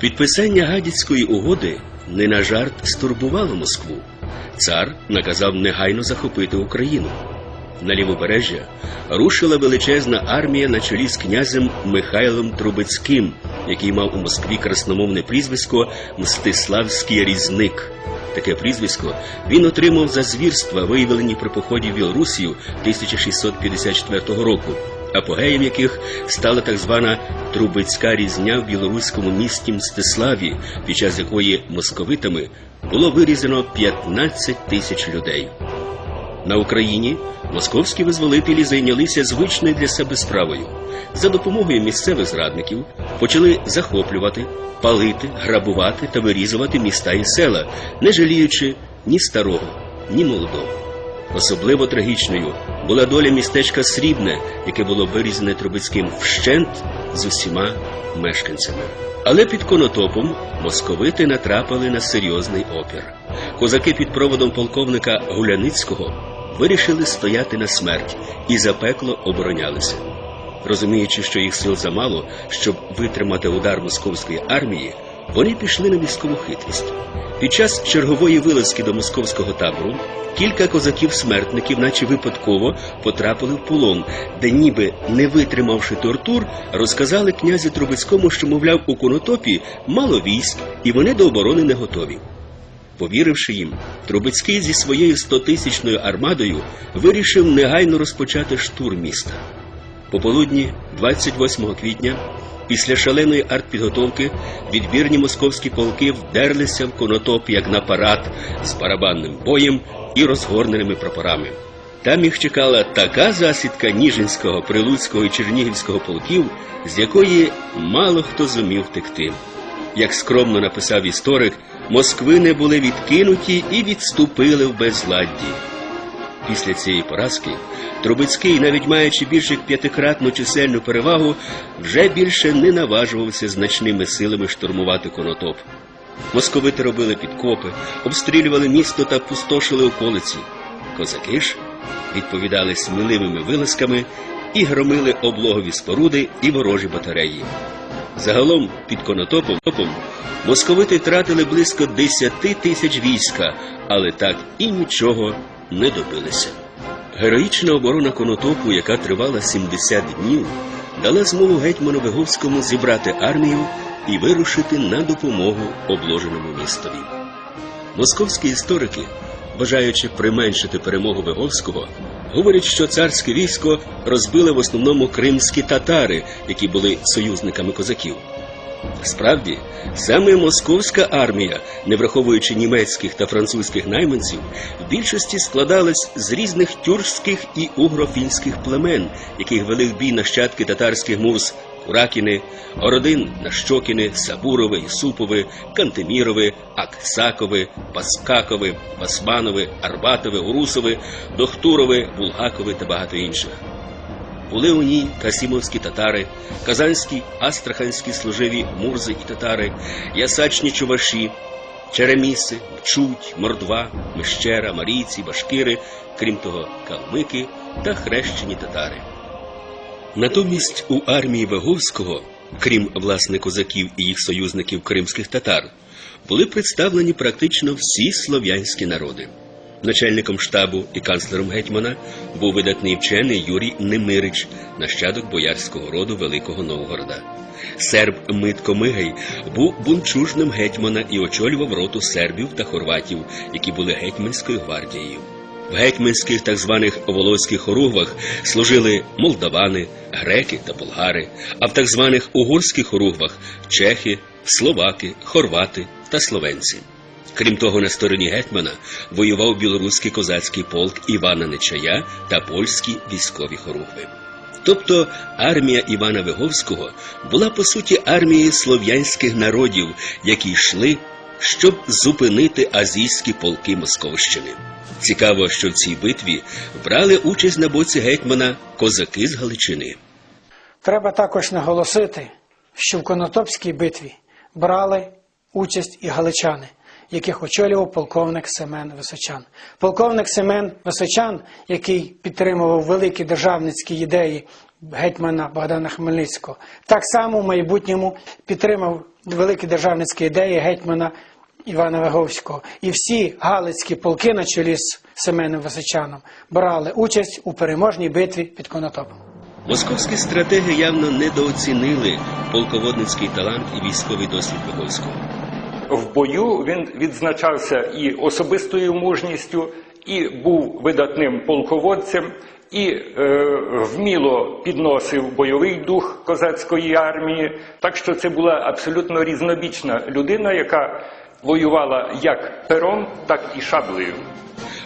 Підписання Гадяцької угоди не на жарт стурбувало Москву. Цар наказав негайно захопити Україну. На лівобережжя рушила величезна армія на чолі з князем Михайлом Трубецьким, який мав у Москві красномовне прізвисько Мстиславський різник. Таке прізвисько він отримав за звірства, виявлені при поході в Білорусію 1654 року, апогеєм яких стала так звана Трубецька різня в білоруському місті Мстиславі, під час якої московитами було вирізано 15 тисяч людей. На Україні московські визволителі зайнялися звичною для себе справою. За допомогою місцевих зрадників почали захоплювати, палити, грабувати та вирізувати міста і села, не жаліючи ні старого, ні молодого. Особливо трагічною була доля містечка Срібне, яке було вирізане Трубецьким вщент з усіма мешканцями. Але під конотопом московити натрапили на серйозний опір. Козаки під проводом полковника Гуляницького вирішили стояти на смерть і запекло оборонялися. Розуміючи, що їх сил замало, щоб витримати удар московської армії, вони пішли на військову хитрість. Під час чергової вилазки до московського табору кілька козаків-смертників, наче випадково, потрапили в полон, де, ніби не витримавши тортур, розказали князю Трубецькому, що, мовляв, у конотопі мало військ, і вони до оборони не готові. Повіривши їм, Трубецький зі своєю стотисячною армадою вирішив негайно розпочати штурм міста. Пополудні, 28 квітня, після шаленої артпідготовки, відбірні московські полки вдерлися в конотоп як на парад з барабанним боєм і розгорненими прапорами. Там їх чекала така засідка Ніжинського, Прилуцького і Чернігівського полків, з якої мало хто зумів втекти. Як скромно написав історик, москвини були відкинуті і відступили в безладді. Після цієї поразки Трубецький, навіть маючи більш як п'ятикратну чисельну перевагу, вже більше не наважувався значними силами штурмувати конотоп. Московити робили підкопи, обстрілювали місто та пустошили околиці. Козаки ж відповідали сміливими вилазками і громили облогові споруди і ворожі батареї. Загалом під конотопом московити втратили близько 10 тисяч війська, але так і нічого не добилися. Героїчна оборона конотопу, яка тривала 70 днів, дала змогу гетьману Виговському зібрати армію і вирушити на допомогу обложеному містові. Московські історики, бажаючи применшити перемогу Виговського, говорять, що царське військо розбили в основному кримські татари, які були союзниками козаків. Справді, саме московська армія, не враховуючи німецьких та французьких найманців, в більшості складалась з різних тюркських і угрофінських племен, яких вели в бій нащадки татарських муз Куракіни, Ородин, Нащокіни, Сабурови, Ісупови, Кантемірови, Аксакови, Паскакови, Басманови, Арбатове, Урусове, Дохтурове, Булгакове та багато інших. Були у ній касімовські татари, казанські, астраханські служиві мурзи і татари, ясачні чуваші, череміси, мчуть, мордва, мещера, марійці, башкири, крім того, калмики та хрещені татари. Натомість у армії Ваговського, крім власне козаків і їх союзників кримських татар, були представлені практично всі слов'янські народи. Начальником штабу і канцлером гетьмана був видатний вчений Юрій Немирич, нащадок боярського роду Великого Новгорода. Серб Митко Мигай був бунчужним гетьмана і очолював роту сербів та хорватів, які були гетьманською гвардією. В гетьманських так званих волоських хоругвах служили молдавани, греки та болгари, а в так званих угорських хоругвах чехи, словаки, хорвати та словенці. Крім того, на стороні гетьмана воював білоруський козацький полк Івана Нечая та польські військові хоругви. Тобто армія Івана Виговського була по суті армією слов'янських народів, які йшли, щоб зупинити азійські полки Московщини. Цікаво, що в цій битві брали участь на боці гетьмана козаки з Галичини. Треба також наголосити, що в Конотопській битві брали участь і галичани, яких очолював полковник Семен Височан. Полковник Семен Височан, який підтримував великі державницькі ідеї гетьмана Богдана Хмельницького. Так само в майбутньому підтримав великі державницькі ідеї гетьмана Івана Виговського. І всі галицькі полки на чолі з Семеном Височаном брали участь у переможній битві під Конотопом. Московські стратеги явно недооцінили полководницький талант і військовий досвід Виговського. В бою він відзначався і особистою мужністю, і був видатним полководцем, і е, вміло підносив бойовий дух козацької армії. Так що це була абсолютно різнобічна людина, яка воювала як пером, так і шаблею.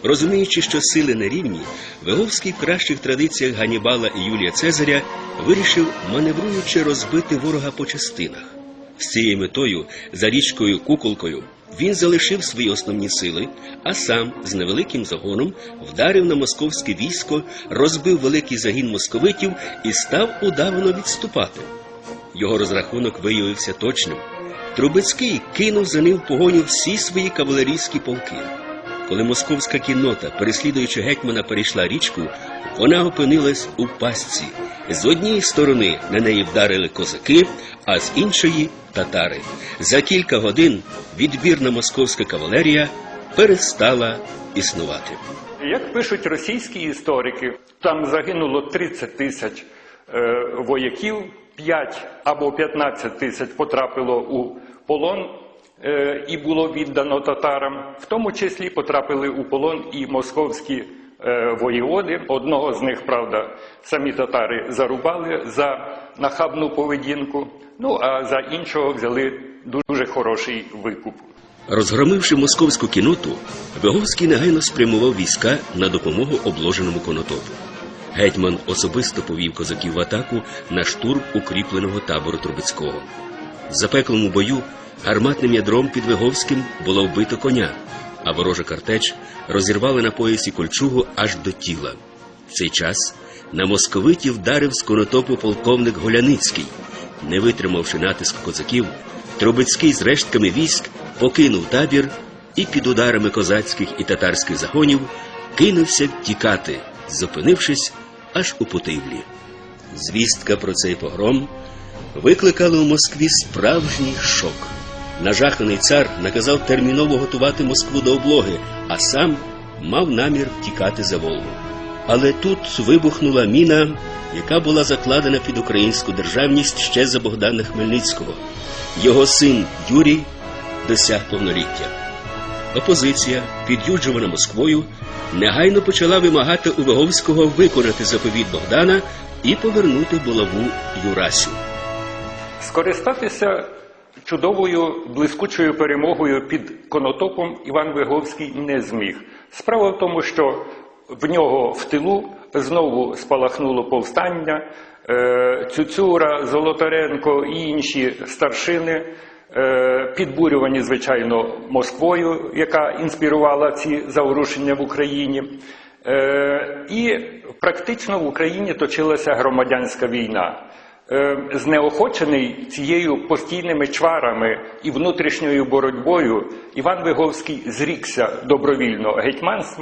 Розуміючи, що сили не рівні, Виговський в кращих традиціях Ганібала і Юлія Цезаря вирішив, маневруючи, розбити ворога по частинах. З цією метою, за річкою Куколкою, він залишив свої основні сили, а сам з невеликим загоном вдарив на московське військо, розбив великий загін московитів і став удавано відступати. Його розрахунок виявився точним. Трубецький кинув за ним в погоню всі свої кавалерійські полки. Коли московська кіннота, переслідуючи гетьмана, перейшла річку, вона опинилась у пастці. З однієї сторони на неї вдарили козаки, а з іншої татари. За кілька годин відбірна московська кавалерія перестала існувати. Як пишуть російські історики, там загинуло 30 тисяч е, вояків, 5 або 15 тисяч потрапило у полон е, і було віддано татарам. В тому числі потрапили у полон і московські е, воєводи. Одного з них, правда, самі татари зарубали за нахабну поведінку. Ну а за іншого взяли дуже хороший викуп. Розгромивши московську кіноту, Виговський негайно спрямував війська на допомогу обложеному конотопу. Гетьман особисто повів козаків в атаку на штурм укріпленого табору Трубецького. В запеклому бою гарматним ядром під Виговським було вбито коня, а ворожа картеч розірвали на поясі кольчугу аж до тіла. В цей час на московитів вдарив з конотопу полковник Голяницький. Не витримавши натиску козаків, Трубецький з рештками військ покинув табір і під ударами козацьких і татарських загонів кинувся втікати, зупинившись аж у Путивлі. Звістка про цей погром викликала у Москві справжній шок. Нажаханий цар наказав терміново готувати Москву до облоги, а сам мав намір втікати за Волгу. Але тут вибухнула міна, яка була закладена під українську державність ще за Богдана Хмельницького. Його син Юрій досяг повноліття. Опозиція, під'юджувана Москвою, негайно почала вимагати у Виговського виконати заповіт Богдана і повернути булаву Юрасю. Скористатися чудовою блискучою перемогою під Конотопом Іван Виговський не зміг. Справа в тому, що в нього в тилу знову спалахнуло повстання. Е, Цюцюра, Золотаренко і інші старшини, е, підбурювані, звичайно, Москвою, яка інспірувала ці заворушення в Україні. Е, І практично в Україні точилася громадянська війна. Е, Знеохочений цією постійними чварами і внутрішньою боротьбою, Іван Виговський зрікся добровільно гетьманства.